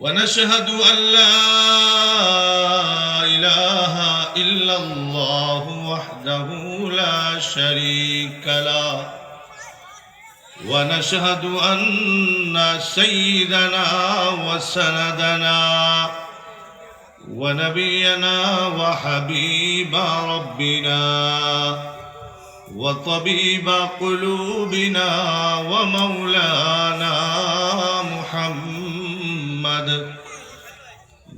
ونشهد أن لا إله إلا الله وحده لا شريك له. ونشهد أن سيدنا وسندنا ونبينا وحبيب ربنا. وطبيب قلوبنا ومولانا محمد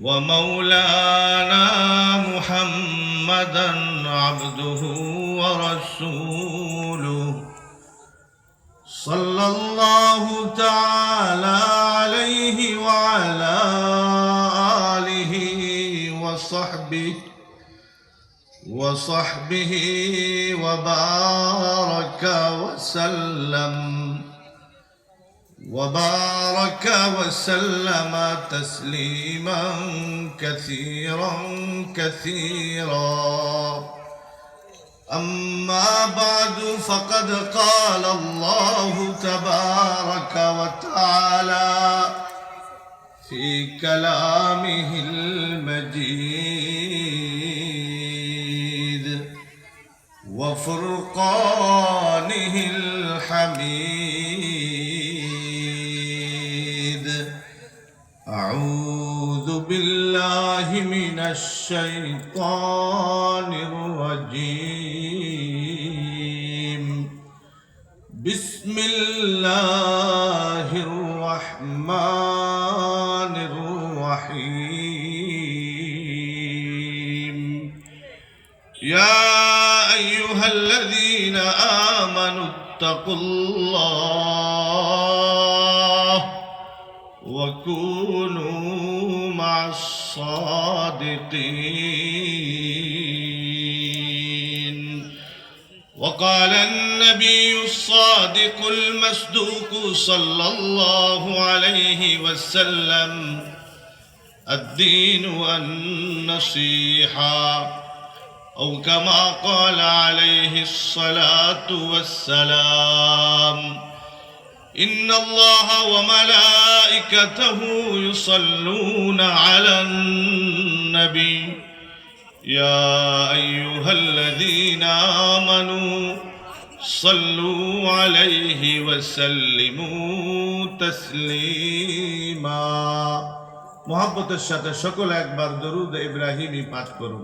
ومولانا محمدا عبده ورسوله. صلى الله تعالى عليه وعلى آله وصحبه وصحبه وبارك وسلم وبارك وسلم تسليما كثيرا كثيرا. أما بعد فقد قال الله تبارك وتعالى في كلامه المجيد. وفرقانه الحميد أعوذ بالله من الشيطان الرجيم بسم الله الرحمن آمنوا اتقوا الله وكونوا مع الصادقين. وقال النبي الصادق المصدوق صلى الله عليه وسلم الدين النصيحة أو كما قال عليه الصلاة والسلام إن الله وملائكته يصلون على النبي يا أيها الذين آمنوا صلوا عليه وسلموا تسليما محبت সাথে সকল একবার দরুদ ইব্রাহিমী পাঠ করুন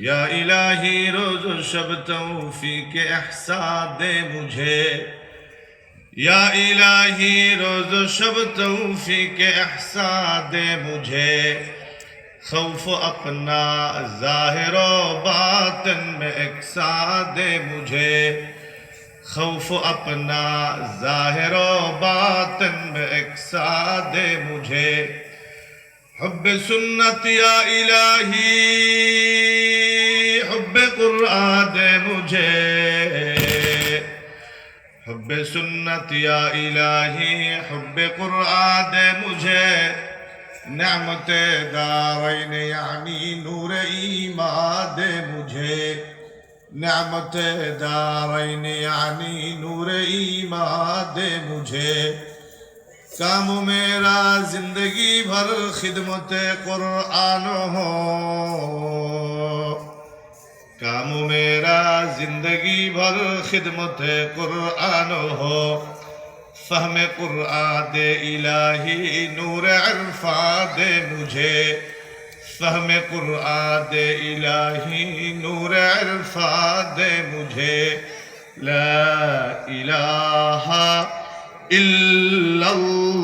یا الہی روز و شب توفیق احسا دے مجھے۔ یا الہی روز و شب توفیق احسا دے مجھے۔ خوف اپنا ظاہر و باطن میں اکسا دے مجھے۔ خوف اپنا ظاہر و باطن میں اکسا دے مجھے۔ حب سنت یا الہی۔ مراد مجھے حب سنت یا الہی حب قرآن دے مجھے نعمت دارین یعنی نور ایمان دے مجھے نعمت دارین یعنی نور ایمان دے مجھے کام میرا زندگی بھر خدمت قرآن ہو काम मेरा जिंदगी भर खिदमत कुरान हो फहम कुरआन दे इलाही नूर अरफा दे मुझे फहम कुरआन दे इलाही नूर अरफा दे मुझे ला इलाहा इल्लल्लाह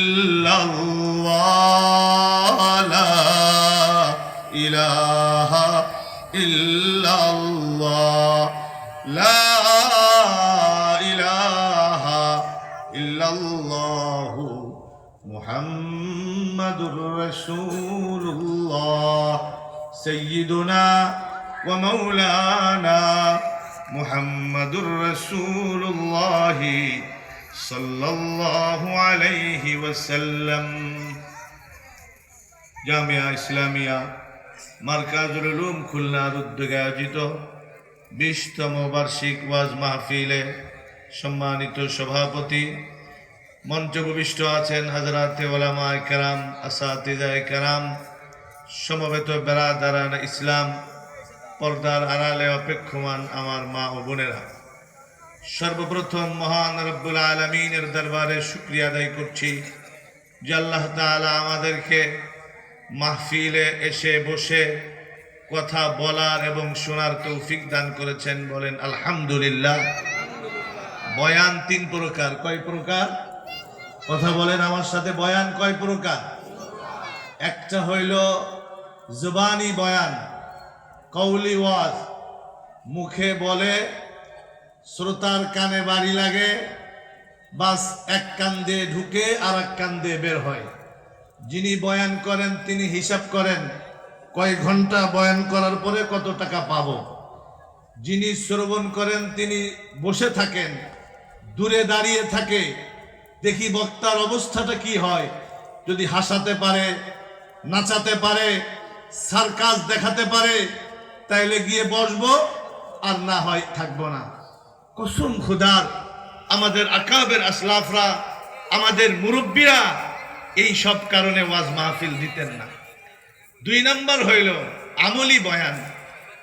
إله إلا الله. لا إله إلا الله. محمد رسول الله. سيدنا ومولانا محمد رسول الله صلى الله عليه وسلم. جامعة إسلامية. মার্কাজুল উলুম খুলনার উদ্যোগে আয়োজিত বিশতম বার্ষিক ওয়াজ মাহফিলে সম্মানিত সভাপতি, মঞ্চভূমিষ্ঠ আছেন হাজরাতে ওলামা কেরাম, আসাতিজায় কেরাম, সমবেত বেড়াদারান ইসলাম, পর্দার আড়ালে অপেক্ষমান আমার মা ও বোনেরা। সর্বপ্রথম মহান রব্বুল আলমিনের দরবারে শুক্রিয়া আদায় করছি যে আল্লাহ তাআলা আমাদেরকে মাহফিলে এসে বসে কথা বলার এবং শোনার তৌফিক দান করেছেন বলেন, আলহামদুলিল্লাহ। বয়ান তিন প্রকার। কয় প্রকার? কথা বলেন আমার সাথে, বয়ান কয় প্রকার? একটা হইল জুবানি বয়ান কৌলি ওয়াজ। মুখে বলে, শ্রোতার কানে বাড়ি লাগে, বাস এক কান দিয়ে ঢুকে আর এক কান দিয়ে বের হয়। যিনি বয়ান করেন, তিনি হিসাব করেন, কয় ঘণ্টা বয়ান করার পরে কত টাকা পাব। যিনি শ্রবণ করেন, তিনি বসে থাকেন, দূরে দাঁড়িয়ে থাকে। দেখি বক্তার অবস্থাটা কি হয়। যদি হাসাতে পারে, নাচাতে পারে, সার্কাস দেখাতে পারে, তাইলে গিয়ে বসবো, আর না হয় থাকব না। কসম খুদার, আমাদের আকাবের আসলাফরা, আমাদের মুরব্বীরা এই সব কারণে ওয়াজ মাহফিল দিতেন না। দুই নম্বর হইল আমলি বয়ান।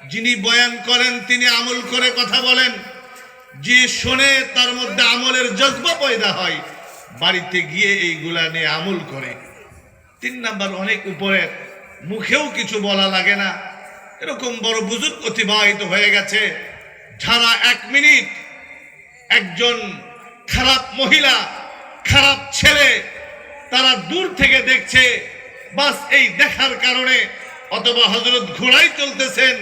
যিনি বয়ান করেন, তিনি আমল করে কথা বলেন। যে শোনে, তার মধ্যে আমলের জজ্বা পয়দা হয়। বাড়িতে গিয়ে এইগুলা নিয়ে আমল করে। তিন নাম্বার, অনেক উপরে মুখেও কিছু বলা লাগে না। এরকম বড় বুজুর্গ অতিবাহিত হয়ে গেছে। যারা এক মিনিট একজন খারাপ মহিলা, খারাপ ছেলে তারা দূর থেকে দেখছে, বাস এই দেখার কারণে অথবা হজরত ঘোড়াই চলতেছেন,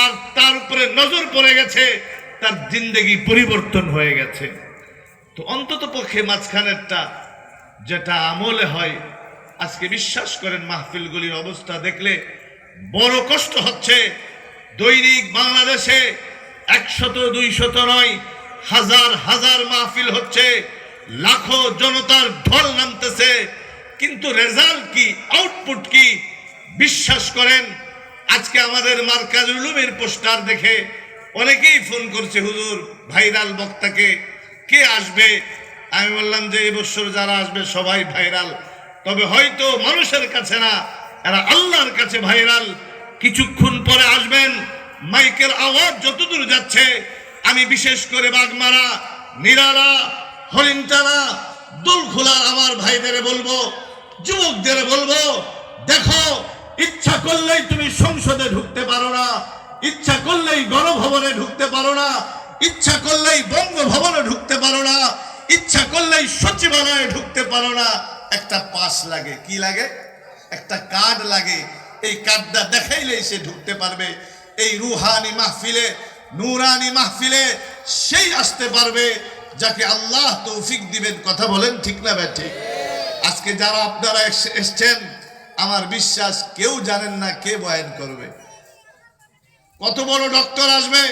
আর তার উপরে নজর পড়ে গেছে, তার জিন্দেগি পরিবর্তন হয়ে গেছে। তো অন্তত পক্ষে মাঝখানেরটা যেটা আমলে হয়, আজকে বিশ্বাস করেন মাহফিলগুলির অবস্থা দেখলে বড় কষ্ট হচ্ছে। দৈনিক বাংলাদেশে একশত, দুইশত নয়, হাজার হাজার মাহফিল হচ্ছে। লাখো জনতার ঢল নামতেছে, কিন্তু রেজাল্ট কি আউটপুট কি? বিশ্বাস করেন, আজকে আমাদের মার্কাজুল উলুমের পোস্টার দেখে অনেকেই ফোন করছে, হুজুর, ভাইরাল বক্তাকে কে আসবে? আমি বললাম যে এবছর যারা আসবে সবাই ভাইরাল। তবে হয়তো মানুষের কাছে না, এরা আল্লাহর কাছে ভাইরাল। কিছুক্ষণ পরে আসবেন, মাইকের আওয়াজ যতদূর যাচ্ছে, আমি বিশেষ করে বাগমারা, নিরালা হরিণটানা দুলখোলা আমার ভাইদের বলব, যুবকদের বলব, দেখো, ইচ্ছা করলেই তুমি সংসদে ঢুকতে পারো না, ইচ্ছা করলেই গণভবনে ঢুকতে পারো না, ইচ্ছা করলেই বঙ্গভবনে ঢুকতে পারো না, ইচ্ছা করলেই সচিবালয়ে ঢুকতে পারো না। একটা পাস লাগে, কি লাগে? একটা কার্ড লাগে, এই কার্ডটা দেখাইলেই সে ঢুকতে পারবে। এই রুহানি মাহফিলে, নুরানি মাহফিলে সেই আসতে পারবে। যাকে আল্লাহ তৌফিক দিবেন কথা বলেন, ঠিক না ব্যাঠে আজকে যারা আপনারা এসছেন, আমার বিশ্বাস কেউ জানেন না কে বয়ান করবে। কত বড় ডক্টর আসবে,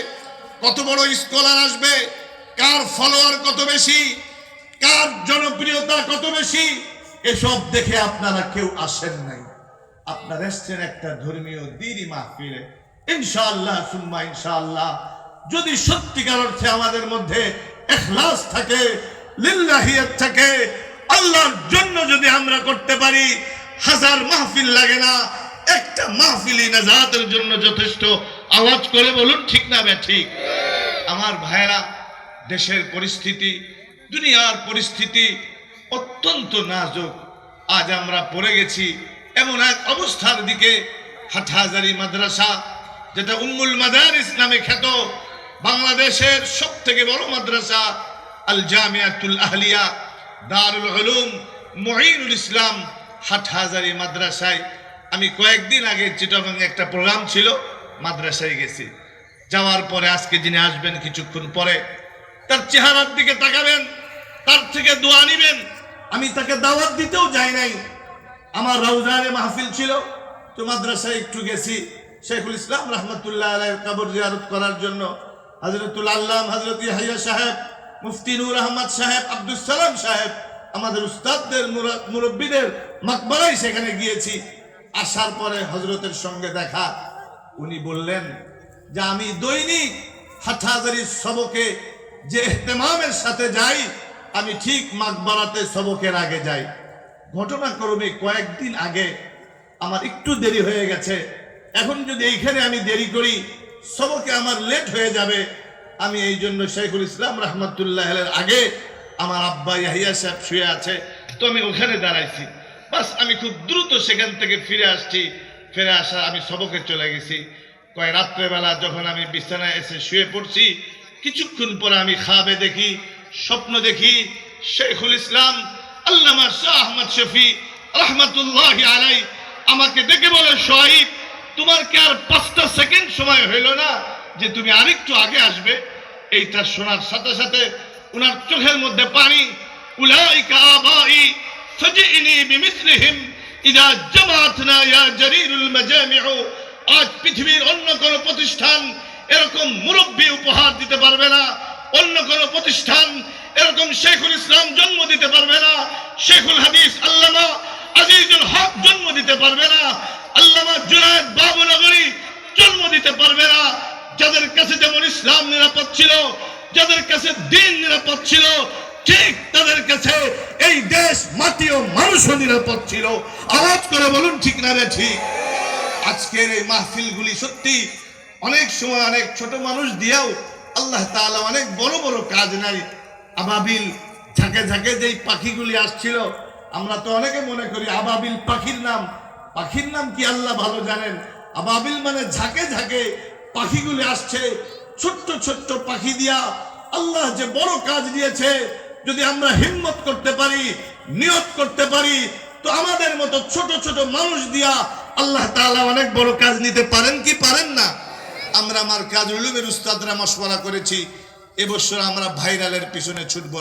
কত বড় স্কলার আসবে, কার ফলোয়ার কত বেশি, কার জনপ্রিয়তা কত বেশি, এসব দেখে আপনারা কেউ আসেন নাই। আপনারা এসছেন একটা ধর্মীয় দিনই মাহফিলে। ইনশাআল্লাহ, সুম্মা ইনশাআল্লাহ, যদি সত্যিকার অর্থে আমাদের মধ্যে এখলাস থাকে, লিল্লাহিয়াত থাকে, আল্লাহর জন্য যদি আমরা করতে পারি, হাজার মাহফিল লাগে না, একটা মাহফিলি নাজাতের জন্য যথেষ্ট। আওয়াজ করে বলুন, ঠিক না বে, ঠিক? আমার ভাইরা দেশের পরিস্থিতি, দুনিয়ার পরিস্থিতি অত্যন্ত নাজুক। আজ আমরা পড়ে গেছি এমন এক অবস্থার দিকে, হাটহাজারি মাদ্রাসা, যেটা উম্মুল মাদারিস নামে খ্যাত। বাংলাদেশের সব থেকে বড় মাদ্রাসা আল জামিয়াতুল আহলিয়া, দারুল উলুম মহিনুল ইসলাম হাটহাজারি মাদ্রাসায়। আমি কয়েকদিন আগে চিটাগাং একটা প্রোগ্রাম ছিল, মাদ্রাসায় গেছি। যাওয়ার পরে আজকে যিনি আসবেন কিছুক্ষণ পরে, তার চেহারার দিকে তাকাবেন, তার থেকে দোয়া নিবেন। আমি তাকে দাওয়াত দিতেও যাই নাই। আমার রওজানে মাহফিল ছিল, তো মাদ্রাসায় একটু গেছি। শেখুল ইসলাম রহমতুল্লাহ আলাইহির কবর জিয়ারত করার জন্য হজরতুল আল্লাহ হজরত হাইয়া সাহেব, মুফতি নূর আহমদ সাহেব আব্দুল সালাম সাহেব, আমাদের উস্তাদদের মুরব্বীদের মাকবরাই সেখানে গিয়েছি। আসার পরে হজরতের সঙ্গে দেখা, উনি বললেন, যে আমি দৈনিক হাটহাজারি সবকে যে এহতেমামের সাথে যাই, আমি ঠিক মাকবরাতে সবকের আগে যাই। ঘটনাক্রমে কয়েকদিন আগে আমার একটু দেরি হয়ে গেছে। এখন যদি এইখানে আমি দেরি করি সবকে আমার লেট হয়ে যাবে। আমি এই জন্য শেখুল ইসলাম রহমতুল্লাহ আগে আমার আব্বা ইয়াহিয়া সাহেব শুয়ে আছে, তো আমি ওখানে দাঁড়াইছি। বাস আমি খুব দ্রুত সেখান থেকে ফিরে আসছি। ফিরে আসা আমি সবকে চলে গেছি। কয় রাত্রেবেলা যখন আমি বিছানায় এসে শুয়ে পড়ছি, কিছুক্ষণ পরে আমি খাবে দেখি, স্বপ্ন দেখি, শেখুল ইসলাম, আল্লামা শাহ আহমদ শফি রহমতুল্লাহ আলাই আমাকে ডেকে বলে, শহীদ তোমার কি আর পাঁচটা সেকেন্ড সময় হইল না যে তুমি আরেকটু আগে আসবে। এইটা শোনার সাথে সাথে উনার চোখের মধ্যে পানি। আজ পৃথিবীর অন্য কোন প্রতিষ্ঠান এরকম মুরব্বী উপহার দিতে পারবে না। অন্য কোন প্রতিষ্ঠান এরকম শেখুল ইসলাম জন্ম দিতে পারবে না। শেখুল হাদিস আল্লামা আজিজুল হক জন্ম দিতে পারবে না। আল্লামা জুনায়দ বাবুনগরী জন্ম দিতে পারবে না। যাদের কাছে যেমন ইসলাম নিরাপদ ছিল, যাদের কাছে দিন নিরাপদ ছিল, ঠিক তাদের কাছে এই দেশ মাটি ও মানুষও নিরাপদ ছিল। আওয়াজ করে বলুন, ঠিক না রে ঠিক? আজকের এই মাহফিলগুলি সত্যি অনেক সময় অনেক ছোট মানুষ দিয়েও আল্লাহ তাআলা অনেক বড় বড় কাজ নাই। আবাবিল ঝাঁকে ঝাঁকে যেই পাখিগুলি আসছিল, আমরা তো অনেকে মনে করি আবাবিল পাখির নাম। পাখির নাম কি আল্লাহ ভালো জানেন? আবাবিল মানে ঝাঁকে ঝাঁকে পাখিগুলি আসছে। ছোট্ট ছোট্ট পাখি দিয়া আল্লাহ যে বড় কাজ দিয়েছে, যদি আমরা হিম্মত করতে পারি, নিয়ত করতে পারি, তো আমাদের মতো ছোট ছোট মানুষ দিয়া আল্লাহ তাআলা অনেক বড় কাজ নিতে পারেন কি পারেন না? আমরা আমার কাজ উলুমের উস্তাদরা মশওয়ারা করেছি। এবছর আমরা ভাইরালের পিছনে ছুটব।